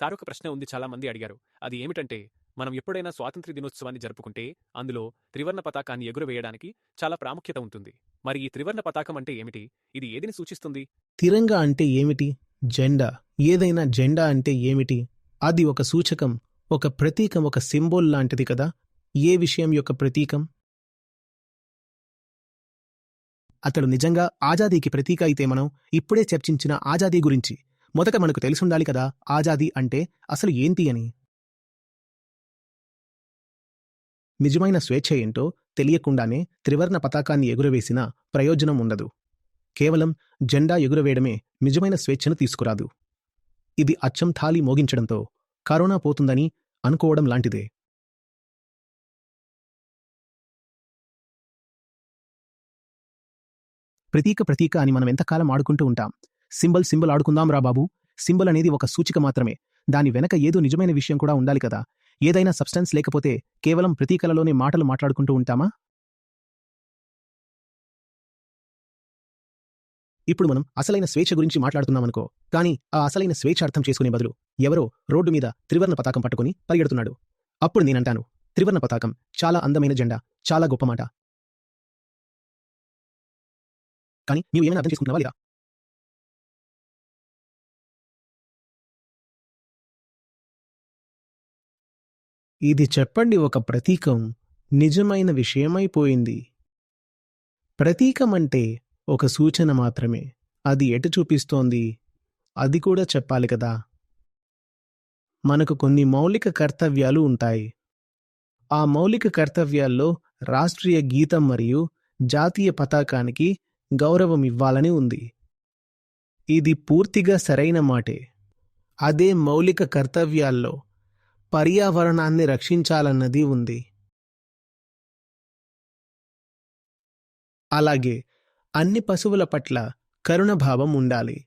సారొక ప్రశ్న ఉంది చాలా మంది అడిగారు. అది ఏమిటంటే మనం ఎప్పుడైనా స్వాతంత్ర్య దినోత్సవాన్ని జరుపుకుంటే అందులో త్రివర్ణ పతాకాన్ని ఎగురవేయడానికి చాలా ప్రాముఖ్యత ఉంటుంది. మరి ఈ త్రివర్ణ పతాకం అంటే ఏమిటి? ఇది ఏదిని సూచిస్తుంది? తిరంగా అంటే ఏమిటి? జెండా. ఏదైనా జెండా అంటే ఏమిటి? అది ఒక సూచకం ఒక ప్రతీకం ఒక సింబోల్ లాంటిది కదా? ఏ విషయం యొక్క ప్రతీకం? అతడు నిజంగా ఆజాదీకి ప్రతీక అయితే మనం ఇప్పుడే చర్చించిన ఆజాదీ గురించి. మొదట మనకు తెలిసుండాలి కదా ఆజాదీ అంటే అసలు ఏంటి అని. నిజమైన స్వేచ్ఛ ఏంటో తెలియకుండానే త్రివర్ణ పతాకాన్ని ఎగురవేసిన ప్రయోజనం ఉండదు. కేవలం జెండా ఎగురవేయడమే నిజమైన స్వేచ్ఛను తీసుకురాదు. ఇది అచ్చం థాలి మోగించడంతో కరోనా పోతుందని అనుకోవడం లాంటిదే. ప్రతీక ప్రతీక అని మనం ఎంతకాలం ఆడుకుంటూ ఉంటాం. సింబల్ సింబల్ ఆడుకుందాం రా బాబు. సింబల్ అనేది ఒక సూచిక మాత్రమే. దాని వెనక ఏదో నిజమైన విషయం కూడా ఉండాలి కదా. ఏదైనా సబ్స్టెన్స్ లేకపోతే కేవలం ప్రతీకలలోనే మాటలు మాట్లాడుకుంటూ ఉంటామా? ఇప్పుడు మనం అసలైన స్వేచ్ఛ గురించి మాట్లాడుతున్నామనుకో. కానీ ఆ అసలైన స్వేచ్ఛ అర్థం చేసుకునే బదులు ఎవరో రోడ్డు మీద త్రివర్ణ పతాకం పట్టుకుని పరిగెడుతున్నాడు. అప్పుడు నేనంటాను త్రివర్ణ పతాకం చాలా అందమైన జెండా చాలా గొప్ప మాట. కానీ నీవు ఏమైనా అర్థం చేసుకుంటున్నావా లేదా? ఇది చెప్పండి ఒక ప్రతీకం. నిజమైన విషయమైపోయింది ప్రతీకం అంటే ఒక సూచన మాత్రమే. అది ఎటు చూపిస్తోంది? అది కూడా చెప్పాలి కదా. మనకు కొన్ని మౌలిక కర్తవ్యాలు ఉంటాయి. ఆ మౌలిక కర్తవ్యాల్లో రాష్ట్రీయ గీతం మరియు జాతీయ పతాకానికి గౌరవం ఇవ్వాలని ఉంది. ఇది పూర్తిగా సరైన మాటే. అదే మౌలిక కర్తవ్యాల్లో పర్యావరణాన్ని రక్షించాలన్నది ఉంది. అలాగే అన్ని పశువుల పట్ల కరుణభావం ఉండాలి.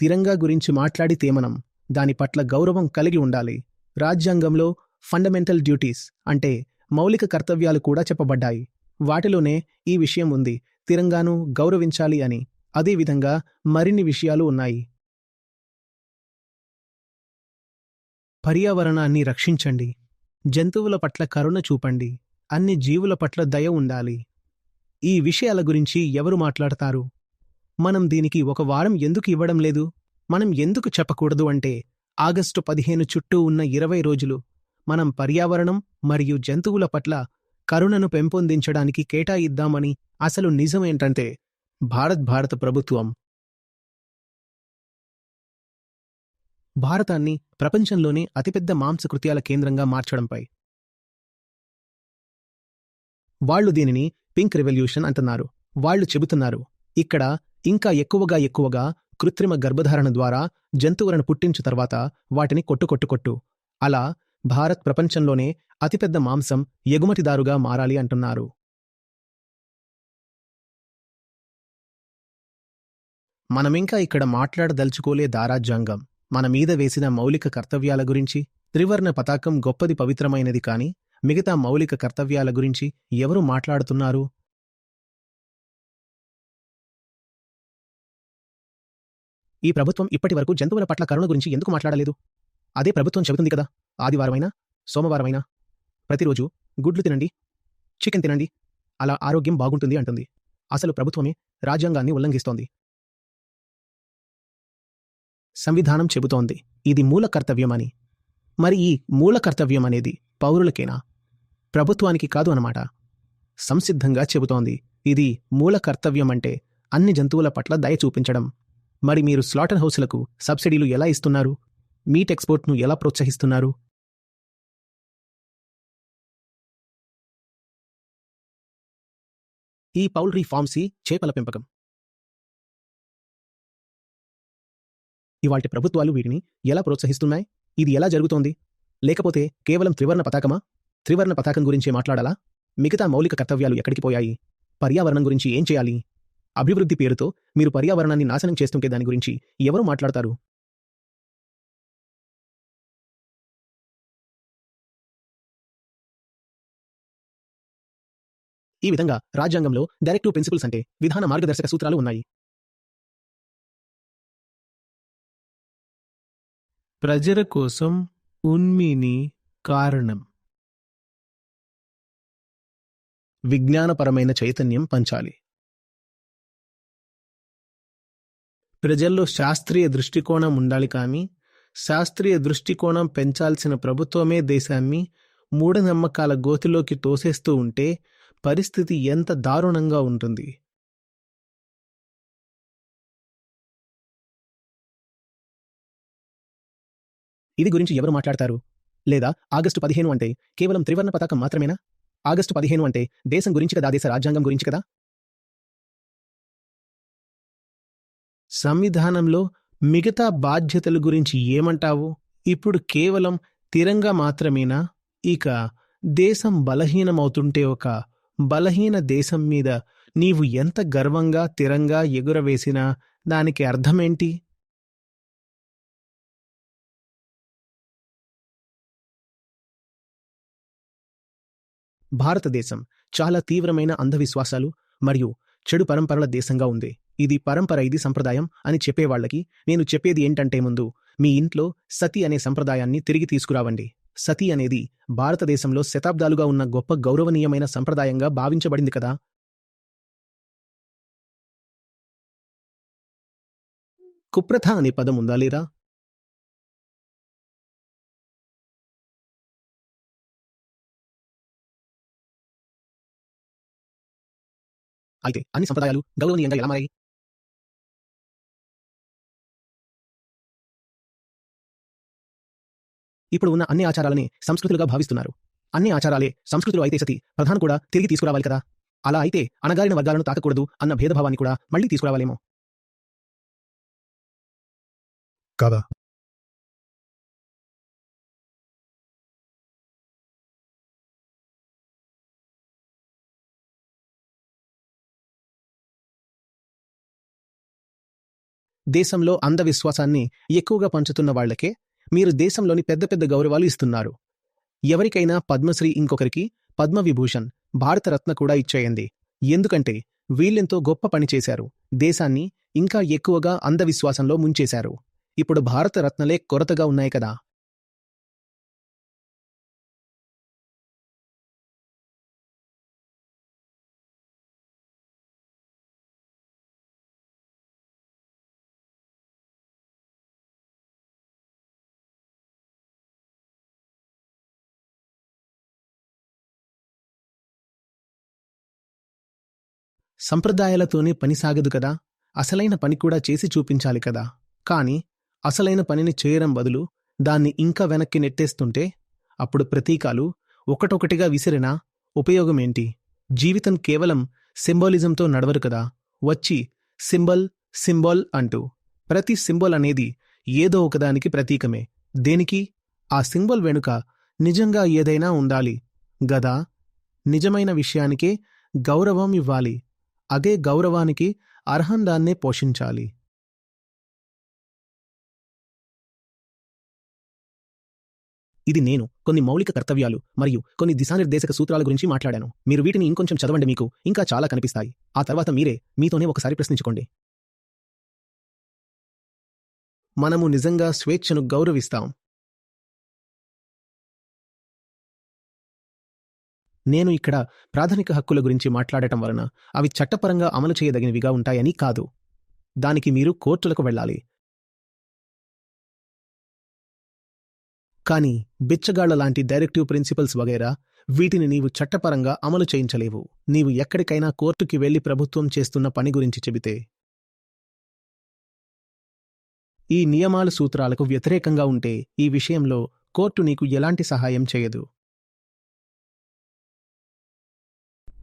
తిరంగా గురించి మాట్లాడితే మనం దాని పట్ల గౌరవం కలిగి ఉండాలి. రాజ్యాంగంలో ఫండమెంటల్ డ్యూటీస్ అంటే మౌలిక కర్తవ్యాలు కూడా చెప్పబడ్డాయి. వాటిలోనే ఈ విషయం ఉంది. తిరంగాను గౌరవించాలి అని. అదేవిధంగా మరిన్ని విషయాలు ఉన్నాయి. పర్యావరణాన్ని రక్షించండి. జంతువుల పట్ల కరుణ చూపండి. అన్ని జీవుల పట్ల దయ ఉండాలి. ఈ విషయాల గురించి ఎవరు మాట్లాడతారు? మనం దీనికి ఒక వారం ఎందుకు ఇవ్వడం లేదు? మనం ఎందుకు చెప్పకూడదు అంటే ఆగస్టు పదిహేను చుట్టూ ఉన్న ఇరవై రోజులు మనం పర్యావరణం మరియు జంతువుల పట్ల కరుణను పెంపొందించడానికి కేటాయిద్దామని అసలు నిజమేంటంటే భారత్ భారత ప్రభుత్వం భారతాన్ని ప్రపంచంలోనే అతిపెద్ద మాంసకృత్యాల కేంద్రంగా మార్చడంపై. వాళ్ళు దీనిని పింక్ రెవల్యూషన్ అంటున్నారు. వాళ్ళు చెబుతున్నారు ఇక్కడ ఇంకా ఎక్కువగా ఎక్కువగా కృత్రిమ గర్భధారణ ద్వారా జంతువులను పుట్టించు తర్వాత వాటిని కొట్టుకొట్టుకొట్టు అలా భారత్ ప్రపంచంలోనే అతిపెద్ద మాంసం ఎగుమతిదారుగా మారాలి అంటున్నారు. మనమింకా ఇక్కడ మాట్లాడదలుచుకోలే దారాజ్యాంగం మన మీద వేసిన మౌలిక కర్తవ్యాల గురించి త్రివర్ణ పతాకం గొప్పది పవిత్రమైనది కాని మిగతా మౌలిక కర్తవ్యాల గురించి ఎవరు మాట్లాడుతున్నారు? ఈ ప్రభుత్వం ఇప్పటివరకు జంతువుల పట్ల కరుణ గురించి ఎందుకు మాట్లాడలేదు? అదే ప్రభుత్వం చెబుతుంది కదా ఆదివారమైనా సోమవారమైనా? ప్రతిరోజు గుడ్లు తినండి చికెన్ తినండి అలా ఆరోగ్యం బాగుంటుంది అంటుంది. అసలు ప్రభుత్వమే రాజ్యాంగాన్ని ఉల్లంఘిస్తోంది. సంవిధానం చెబుతోంది. ఇది మూల కర్తవ్యమని. మరి ఈ మూల కర్తవ్యం అనేది పౌరులకేనా? ప్రభుత్వానికి కాదు అనమాట సంసిద్ధంగా చెబుతోంది. ఇది మూల కర్తవ్యం అంటే అన్ని జంతువుల పట్ల దయ చూపించడం. మరి మీరు స్లాటర్ హౌస్లకు సబ్సిడీలు ఎలా ఇస్తున్నారు? మీట్ ఎక్స్పోర్ట్ను ఎలా ప్రోత్సహిస్తున్నారు? ఈ పౌల్ట్రీ ఫార్మ్సీ చేపల పెంపకం. ఇవాటి ప్రభుత్వాలు వీటిని ఎలా ప్రోత్సహిస్తున్నాయి? ఇది ఎలా జరుగుతోంది? లేకపోతే కేవలం త్రివర్ణ పతాకమా? త్రివర్ణ పతాకం గురించే మాట్లాడాలా? మిగతా మౌలిక కర్తవ్యాలు ఎక్కడికి పోయాయి? పర్యావరణం గురించి ఏం చేయాలి? అభివృద్ధి పేరుతో మీరు పర్యావరణాన్ని నాశనం చేస్తుంటే దాని గురించి ఎవరు మాట్లాడతారు? ఈ విధంగా రాజ్యాంగంలో డైరెక్టివ్ ప్రిన్సిపల్స్ అంటే విధాన మార్గదర్శక సూత్రాలు ఉన్నాయి. ప్రజల కోసం ఉన్మిని కారణం. విజ్ఞానపరమైన చైతన్యం పంచాలి. ప్రజల్లో శాస్త్రీయ దృష్టికోణం ఉండాలి కానీ శాస్త్రీయ దృష్టికోణం పెంచాల్సిన ప్రభుత్వమే దేశాన్ని మూఢనమ్మకాల గోతిలోకి తోసేస్తూ ఉంటే పరిస్థితి ఎంత దారుణంగా ఉంటుంది. ఇది గురించి ఎవరు మాట్లాడతారు? లేదా ఆగస్టు పదిహేను అంటే కేవలం త్రివర్ణ పతాకం మాత్రమేనా? ఆగస్టు పదిహేను అంటే దేశం గురించి కదా దేశ రాజ్యాంగం గురించి కదా? సంవిధానంలో మిగతా బాధ్యతల గురించి ఏమంటావు? ఇప్పుడు కేవలం తిరంగా మాత్రమేనా? ఇక దేశం బలహీనమవుతుంటే ఒక బలహీన దేశం మీద నీవు ఎంత గర్వంగా తిరంగా ఎగురవేసినా దానికి అర్థమేంటి? భారతదేశం చాలా తీవ్రమైన అంధవిశ్వాసాలు మరియు చెడు పరంపరల దేశంగా ఉంది. ఇది పరంపర ఇది సంప్రదాయం అని చెప్పేవాళ్ళకి నేను చెప్పేది ఏంటంటే ముందు మీ ఇంట్లో సతి అనే సంప్రదాయాన్ని తిరిగి తీసుకురావండి. సతి అనేది భారతదేశంలో శతాబ్దాలుగా ఉన్న గొప్ప గౌరవనీయమైన సంప్రదాయంగా భావించబడింది కదా? కుప్రథ అనే పదం ఉందా లేరా? అయితే అన్ని సంప్రదాయాలు గౌరవనీయంగా ఎలా మారాయి? ఇప్పుడు ఉన్న అన్ని ఆచారాలని సంస్కృతులుగా భావిస్తున్నారు. అన్ని ఆచారాలే సంస్కృతులు అయితే సతి ప్రధాన కూడా తిరిగి తీసుకురావాలి కదా? అలా అయితే అణగారిన వర్గాలను తాకకూడదు అన్న భేదభావాన్ని కూడా మళ్ళీ తీసుకురావాలేమో? కదా? దేశంలో అంధవిశ్వాసాన్ని ఎక్కువగా పంచుతున్న వాళ్ళకే మీరు దేశంలోని పెద్ద పెద్ద గౌరవాలు ఇస్తున్నారు. ఎవరికైనా పద్మశ్రీ ఇంకొకరికి పద్మవిభూషణ్ భారతరత్న కూడా ఇచ్చేయండి. ఎందుకంటే వీళ్ళెంతో గొప్ప పని చేశారు. దేశాన్ని ఇంకా ఎక్కువగా అంధవిశ్వాసంలో ముంచేశారు. ఇప్పుడు భారతరత్నలే కొరతగా ఉన్నాయి కదా. సంప్రదాయాలతోనే పని సాగదు కదా. అసలైన పని కూడా చేసి చూపించాలి కదా. కాని అసలైన పనిని చేయడం బదులు దాన్ని ఇంకా వెనక్కి నెట్టేస్తుంటే అప్పుడు ప్రతీకాలు ఒకటొకటిగా విసిరినా ఉపయోగమేంటి? జీవితం కేవలం సింబాలిజంతో నడవరు కదా. వచ్చి సింబల్ సింబాల్ అంటూ ప్రతి సింబల్ అనేది ఏదో ఒకదానికి ప్రతీకమే. దేనికి? ఆ సింబల్ వెనుక నిజంగా ఏదైనా ఉండాలి. గదా? నిజమైన విషయానికే గౌరవం ఇవ్వాలి. అదే గౌరవానికి అర్హందాన్నే పోషించాలి. ఇది నేను కొన్ని మౌలిక కర్తవ్యాలు మరియు కొన్ని దిశానిర్దేశక సూత్రాల గురించి మాట్లాడాను. మీరు వీటిని ఇంకొంచెం చదవండి మీకు ఇంకా చాలా కనిపిస్తాయి. ఆ తర్వాత మీరే మీతోనే ఒకసారి ప్రశ్నించుకోండి. మనము నిజంగా స్వేచ్ఛను గౌరవిస్తాం. నేను ఇక్కడ ప్రాథమిక హక్కుల గురించి మాట్లాడటం వలన అవి చట్టపరంగా అమలు చేయదగినవిగా ఉంటాయని కాదు. దానికి మీరు కోర్టులకు వెళ్ళాలి. కానీ బిచ్చగాళ్ళ లాంటి డైరెక్టివ్ ప్రిన్సిపల్స్ వగైరా వీటిని నీవు చట్టపరంగా అమలు చేయించలేవు. నీవు ఎక్కడికైనా కోర్టుకి వెళ్ళి ప్రభుత్వం చేస్తున్న పని గురించి చెబితే ఈ నియమాలు సూత్రాలకు వ్యతిరేకంగా ఉంటే ఈ విషయంలో కోర్టు నీకు ఎలాంటి సహాయం చేయదు.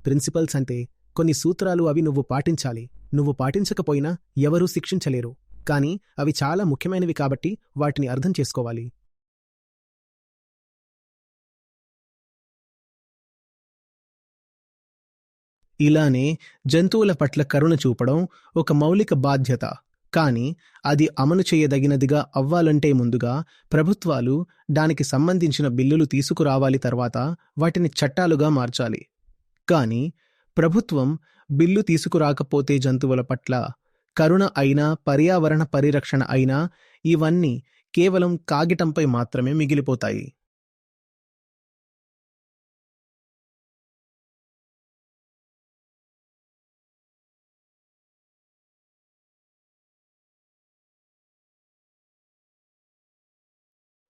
ప్రిన్సిపల్స్ అంటే కొన్ని సూత్రాలు అవి నువ్వు పాటించాలి. నువ్వు పాటించకపోయినా ఎవరూ శిక్షించలేరు. కానీ అవి చాలా ముఖ్యమైనవి కాబట్టి వాటిని అర్థం చేసుకోవాలి. ఇలానే జంతువుల పట్ల కరుణ చూపడం ఒక మౌలిక బాధ్యత. కానీ అది అమలు చేయదగినదిగా అవ్వాలంటే ముందుగా ప్రభుత్వాలు దానికి సంబంధించిన బిల్లులు తీసుకురావాలి తర్వాత వాటిని చట్టాలుగా మార్చాలి. కానీ ప్రభుత్వం బిల్లు తీసుకురాకపోతే జంతువుల పట్ల కరుణ అయినా పర్యావరణ పరిరక్షణ అయినా ఇవన్నీ కేవలం కాగితంపై మాత్రమే మిగిలిపోతాయి.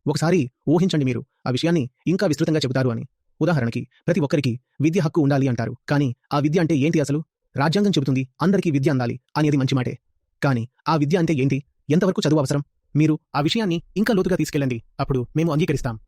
ఒకసారి ఊహించండి మీరు ఆ విషయాన్ని ఇంకా విస్తృతంగా చెబుతారు అని. ఉదాహరణకి ప్రతి ఒక్కరికి విద్య హక్కు ఉండాలి అంటారు. కానీ ఆ విద్య అంటే ఏంటి అసలు? రాజ్యాంగం చెబుతుంది అందరికీ విద్య అందాలి అనేది మంచి మాటే. కానీ ఆ విద్య అంటే ఏంటి? ఎంతవరకు చదువు అవసరం? మీరు ఆ విషయాన్ని ఇంకా లోతుగా తీసుకెళ్ళండి. అప్పుడు మేము అంగీకరిస్తాం.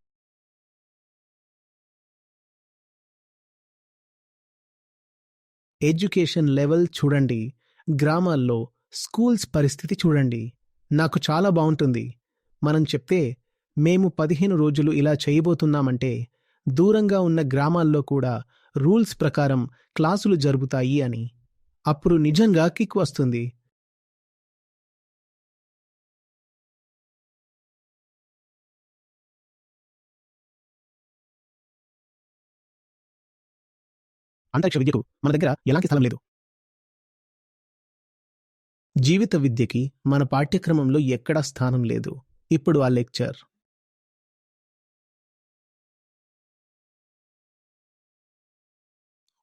ఎడ్యుకేషన్ లెవెల్ చూడండి. గ్రామాల్లో స్కూల్స్ పరిస్థితి చూడండి. నాకు చాలా బాగుంటుంది. మనం చెప్తే మేము పదిహేను రోజులు ఇలా చేయబోతున్నామంటే దూరంగా ఉన్న గ్రామాల్లో కూడా రూల్స్ ప్రకారం క్లాసులు జరుగుతాయి అని. అప్పుడు నిజంగా కిక్ వస్తుంది. అంతరిక్ష విద్యకు మన దగ్గర ఎలాంటి స్థలం లేదు. జీవిత విద్యకి మన పాఠ్యక్రమంలో ఎక్కడా స్థానం లేదు. ఇప్పుడు ఆ లెక్చర్.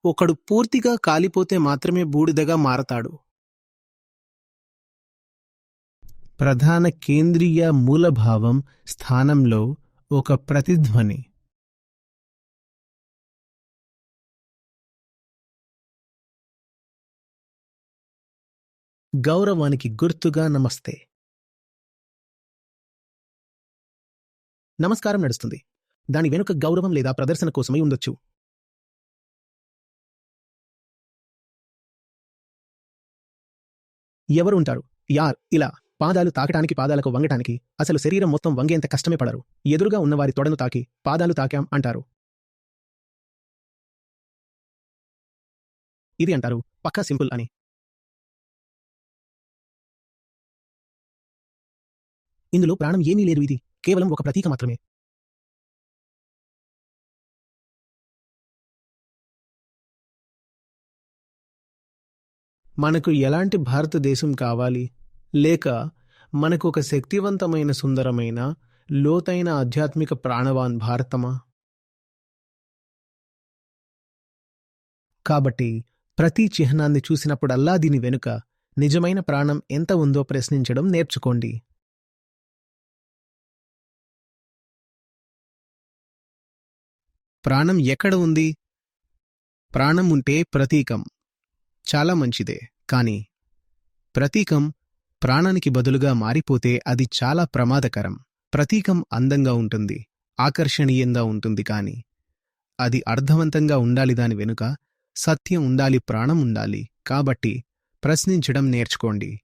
ఒకడు పూర్తిగా కాలిపోతే మాత్రమే బూడిదగా మారతాడు. ప్రధాన కేంద్రీయ మూలభావం స్థానంలో ఒక ప్రతిధ్వని. గౌరవానికి గుర్తుగా నమస్తే. నమస్కారం నడుస్తుంది. దాని వెనుక గౌరవం లేదా ప్రదర్శన కోసమై ఉండొచ్చు. ఎవరు ఉంటారు యార్ ఇలా. పాదాలు తాకటానికి పాదాలకు వంగటానికి అసలు శరీరం మొత్తం వంగేంత కష్టమే పడరు. ఎదురుగా ఉన్నవారి తొడను తాకి పాదాలు తాకాం అంటారు. ఇది అంటారు. పక్కా సింపుల్ అని. ఇందులో ప్రాణం ఏమీ లేదు ఇది కేవలం ఒక ప్రతీక మాత్రమే. మనకు ఎలాంటి భారతదేశం కావాలి? లేక మనకు ఒక శక్తివంతమైన సుందరమైన లోతైన ఆధ్యాత్మిక ప్రాణవాన్ భారతమా? కాబట్టి ప్రతి చిహ్నాన్ని చూసినప్పుడల్లా దీని వెనుక నిజమైన ప్రాణం ఎంత ఉందో ప్రశ్నించడం నేర్చుకోండి. ప్రాణం ఎక్కడ ఉంది? ప్రాణం ఉంటే ప్రతీకం. చాలా మంచిదే. కాని ప్రతీకం ప్రాణానికి బదులుగా మారిపోతే అది చాలా ప్రమాదకరం. ప్రతీకం అందంగా ఉంటుంది ఆకర్షణీయంగా ఉంటుంది కాని అది అర్థవంతంగా ఉండాలి దాని వెనుక సత్యం ఉండాలి ప్రాణం ఉండాలి. కాబట్టి ప్రశ్నించడం నేర్చుకోండి.